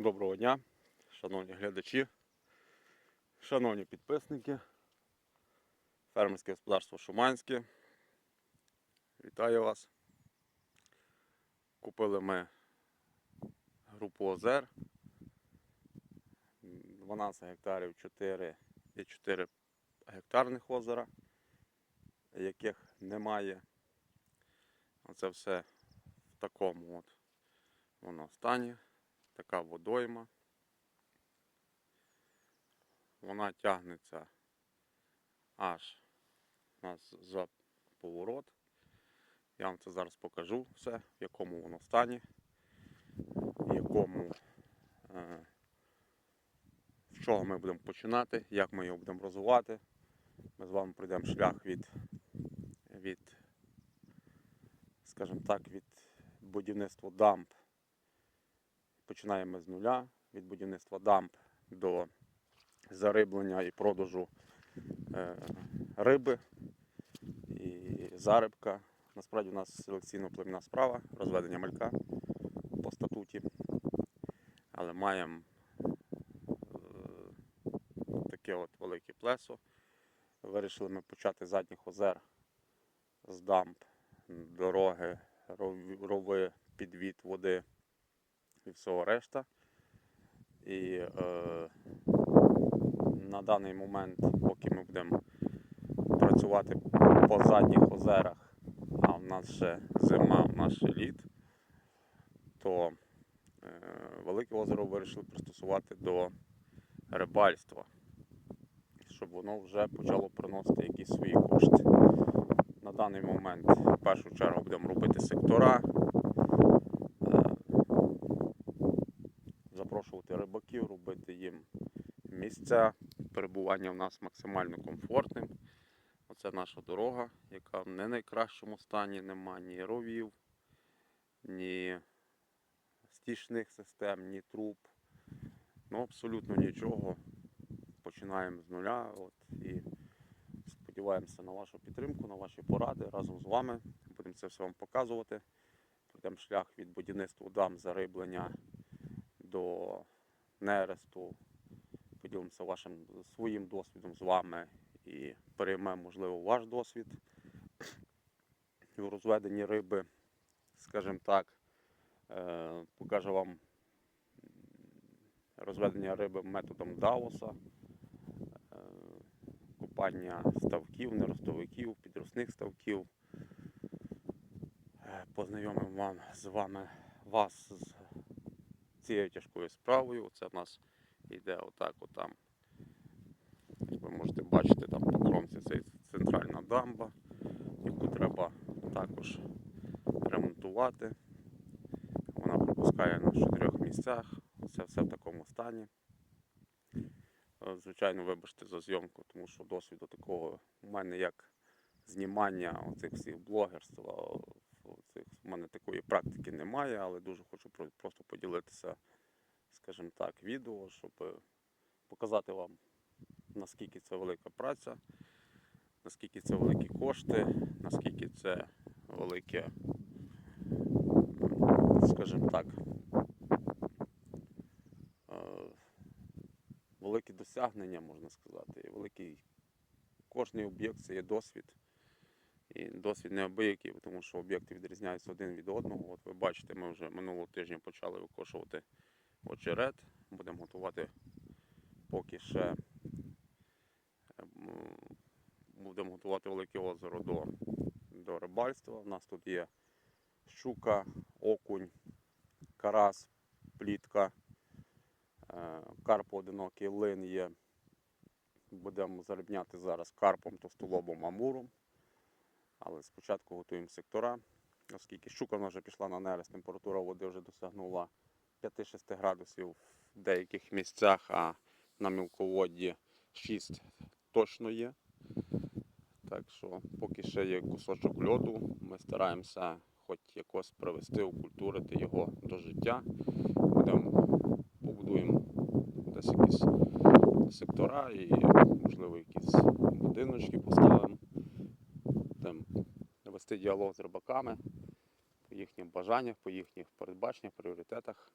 Доброго дня, шановні глядачі, шановні підписники, фермерське господарство Шуманське. Вітаю вас. Купили ми групу озер. 12 гектарів 4 і 4 гектарних озера, яких немає. Оце все в такому от воно стані така водойма. Вона тягнеться аж у нас за поворот. Я вам це зараз покажу все, в якому воно стані, в якому, е, з чого ми будемо починати, як ми його будемо розвивати. Ми з вами пройдемо шлях від, від скажімо так, від будівництва дамб Починаємо з нуля від будівництва дамб до зариблення і продажу е, риби і зарибка. Насправді у нас селекційно племінна справа, розведення малька по статуті. Але маємо е, таке от велике плесо. Вирішили ми почати з задніх озер з дамб, дороги, рови, підвід води і всього решта. І е, на даний момент, поки ми будемо працювати по задніх озерах, а в нас ще зима, в нас ще літ, то е, Велике озеро вирішили пристосувати до рибальства, щоб воно вже почало приносити якісь свої кошти. На даний момент в першу чергу будемо робити сектора. Запрошувати рибаків, робити їм місця. Перебування в нас максимально комфортним. Оце наша дорога, яка в не найкращому стані, нема ні ровів, ні стічних систем, ні труб. Ну, абсолютно нічого. Починаємо з нуля. От, і сподіваємося на вашу підтримку, на ваші поради разом з вами. Будемо це все вам показувати. Пройдемо шлях від будівництва дам, зариблення до нересту. Поділимося вашим своїм досвідом з вами і переймемо, можливо, ваш досвід у розведенні риби, скажімо так, Е, покажу вам розведення риби методом Дауса, е, купання ставків, неростовиків, підросних ставків. Е, Познайомимо вам з вами вас з цією тяжкою справою. Це в нас йде отак, отам. Як ви можете бачити, там по кромці це центральна дамба, яку треба також ремонтувати. Вона пропускає на чотирьох місцях. Це все в такому стані. Е, Звичайно, вибачте за зйомку, тому що досвіду такого у мене як знімання оцих всіх блогерства. Оцих, у мене такої практики немає, але дуже хочу просто поділитися, скажімо так, відео, щоб е, показати вам, наскільки це велика праця, наскільки це великі кошти, наскільки це велике скажімо так, е, великі досягнення, можна сказати. Великий кожний об'єкт це є досвід. І досвід неабиякий, тому що об'єкти відрізняються один від одного. От ви бачите, ми вже минулого тижня почали викошувати очерет. Будемо готувати поки ще е, будемо готувати велике озеро до, до рибальства. У нас тут є щука, окунь, карась, плітка, е, карп одинокий, лин є. Будемо зарибняти зараз карпом, товстолобом, амуром. Але спочатку готуємо сектора, оскільки щука вже пішла на нерест, температура води вже досягнула 5-6 градусів в деяких місцях, а на мілководді 6 точно є. Так що, поки ще є кусочок льоду, ми стараємося хоч якось привести, окультурити його до життя. Будемо побудуємо десь якісь сектора і, можливо, якісь будиночки поставимо. Вести діалог з рибаками по їхніх бажаннях, по їхніх передбаченнях, пріоритетах.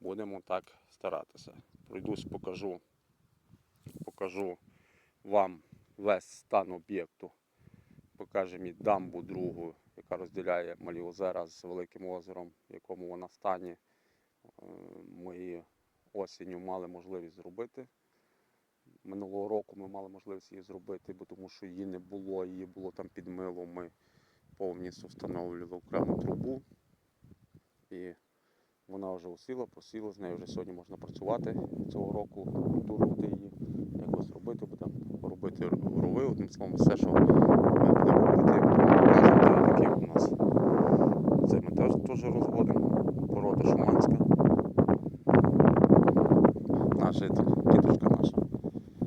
Будемо так старатися. Пройдусь, покажу, покажу вам весь стан об'єкту. Покажемо і дамбу другу, яка розділяє Малі озера з Великим озером, в якому вона стані. Е, Ми осінню мали можливість зробити. Минулого року ми мали можливість її зробити, бо тому що її не було, її було там під милом. Ми повністю встановлювали окрему трубу. І вона вже осіла, просіла, з нею вже сьогодні можна працювати цього року, культурувати її, якось робити, будемо робити рови, одним словом, все, що ми будемо робити, показувати, які у нас. Це ми теж, теж розводимо, порода шуманська. Наша дітушка наша.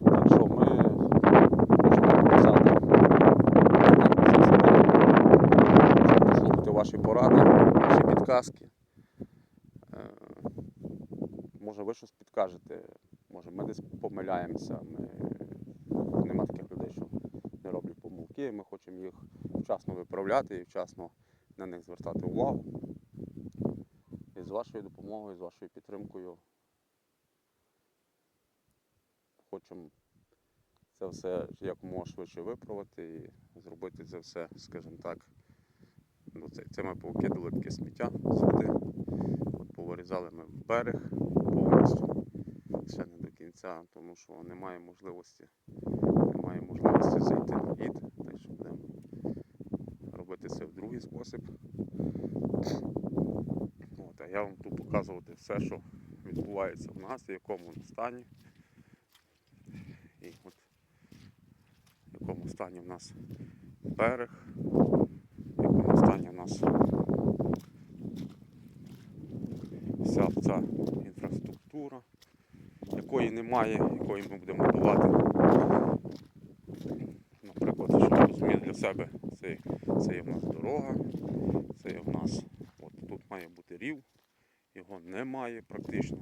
Так що ми хочемо показати, як ми це все робимо. Послухати ваші поради, ваші підказки. Е, Може ви щось підкажете, може ми десь помиляємося. Ми... Нема таких людей, що не роблять помилки. Ми хочемо їх вчасно виправляти і вчасно на них звертати увагу. І з вашою допомогою, з вашою підтримкою хочемо це все якомога швидше виправити і зробити це все, скажімо так. Ну, це, ми повикидали таке сміття сюди. От повирізали ми берег повністю. Ще не до кінця, тому що немає можливості, немає можливості зайти на лід. Так що будемо робити це в другий спосіб. От, а я вам тут показувати все, що відбувається в нас, в якому стані. І от в якому стані в нас берег, якому стані в нас вся ця інфраструктура, якої немає, якої ми будемо будувати. Наприклад, щоб ви розуміли для себе, це, це є в нас дорога, це є в нас, от тут має бути рів, його немає практично,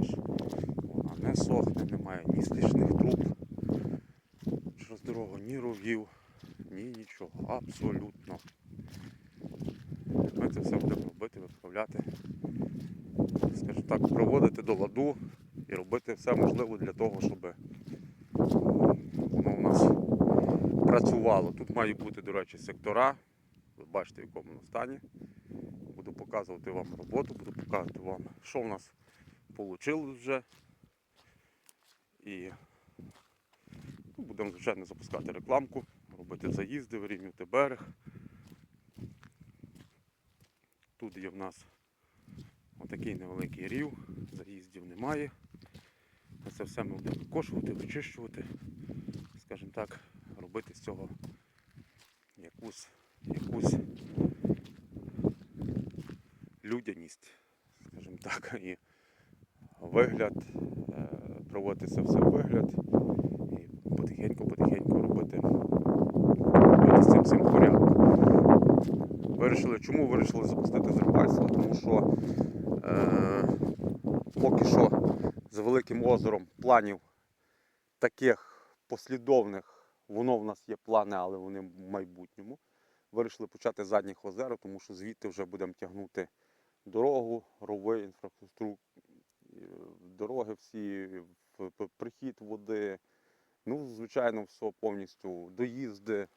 ж вона не сохне, немає ні стічних труб через дорогу, ні ровів, ні нічого, абсолютно. Ми це все будемо робити, виправляти, скажімо так, приводити до ладу і робити все можливе для того, щоб воно у нас працювало. Тут мають бути, до речі, сектора. Ви бачите, в якому воно стані. Буду показувати вам роботу, буду показувати вам, що в нас вийшло вже. І ну, будемо, звичайно, запускати рекламку, робити заїзди, вирівнювати берег. Тут є в нас отакий невеликий рів, заїздів немає. Це все ми будемо викошувати, вичищувати, скажімо так, робити з цього якусь, якусь людяність, скажімо так, і вигляд, е, проводити це все вигляд і потихеньку-потихеньку робити, робити з цим всім порядок. Вирішили, чому вирішили запустити з рибальства? Тому що е, поки що за Великим озером планів таких послідовних, воно в нас є плани, але вони в майбутньому. Вирішили почати з задніх озер, тому що звідти вже будемо тягнути дорогу, рови, інфраструктуру, дороги всі, прихід води. Ну, звичайно, все повністю доїзди.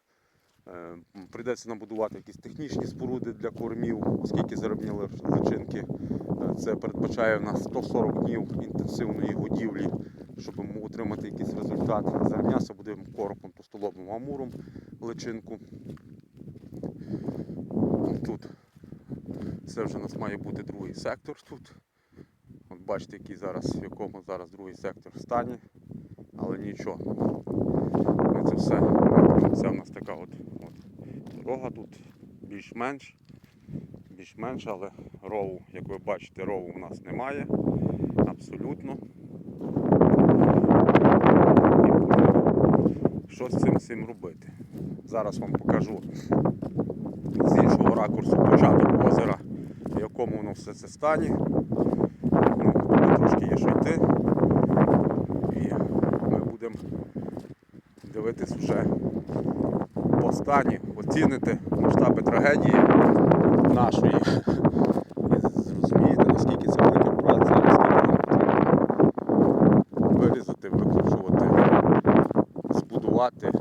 Е, Прийдеться нам будувати якісь технічні споруди для кормів, оскільки заробні лич- личинки. е, Це передбачає в нас 140 днів інтенсивної годівлі, щоб отримати якийсь результат. Заробнявся будемо коропом, тостолобом, амуром личинку. Тут це вже у нас має бути другий сектор тут. От бачите, який зараз, в якому зараз другий сектор в стані, але нічого. Це все. Це в нас така от, от дорога тут більш-менш. Більш-менш, але рову, як ви бачите, рову у нас немає. Абсолютно. Що з цим всім робити? Зараз вам покажу з іншого ракурсу початок озера, в якому воно все це стані. Ну, трошки є що йти будемо дивитись вже по стані, оцінити масштаби трагедії нашої. І зрозуміти, наскільки це велика праця, наскільки нам потрібно вирізати, викручувати, збудувати,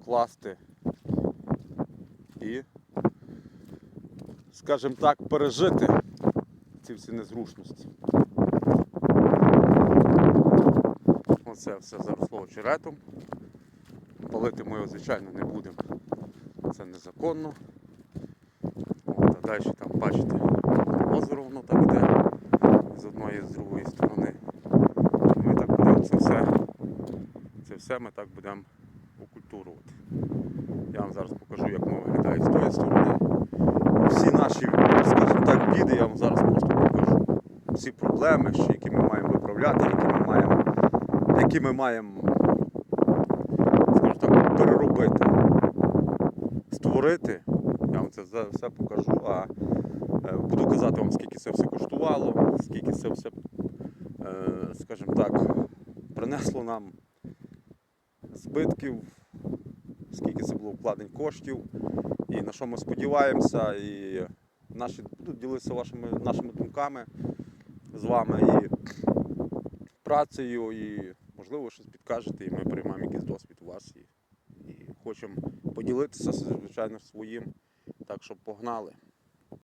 вкласти і, скажімо так, пережити ці всі незручності. Оце все заросло очеретом. Палити ми його, звичайно, не будемо. Це незаконно. От, а далі там, бачите, озеро воно так йде з одної з другої сторони. Ми так будемо це все, це все ми так будемо окультурувати. Я вам зараз покажу, як воно виглядає з тої сторони. Всі наші, скажімо так, біди я вам зараз просто покажу. Всі проблеми, які ми маємо виправляти, які ми маємо, які ми маємо, скажімо так, переробити, створити. Я вам це все покажу. А е, буду казати вам, скільки це все коштувало, скільки це все, е, скажімо так, принесло нам збитків, скільки це було вкладень коштів, і на що ми сподіваємося, і наші будуть ділитися вашими нашими думками з вами і працею, і можливо щось підкажете, і ми приймаємо якийсь досвід у вас і, і хочемо поділитися, звичайно, своїм. Так що погнали.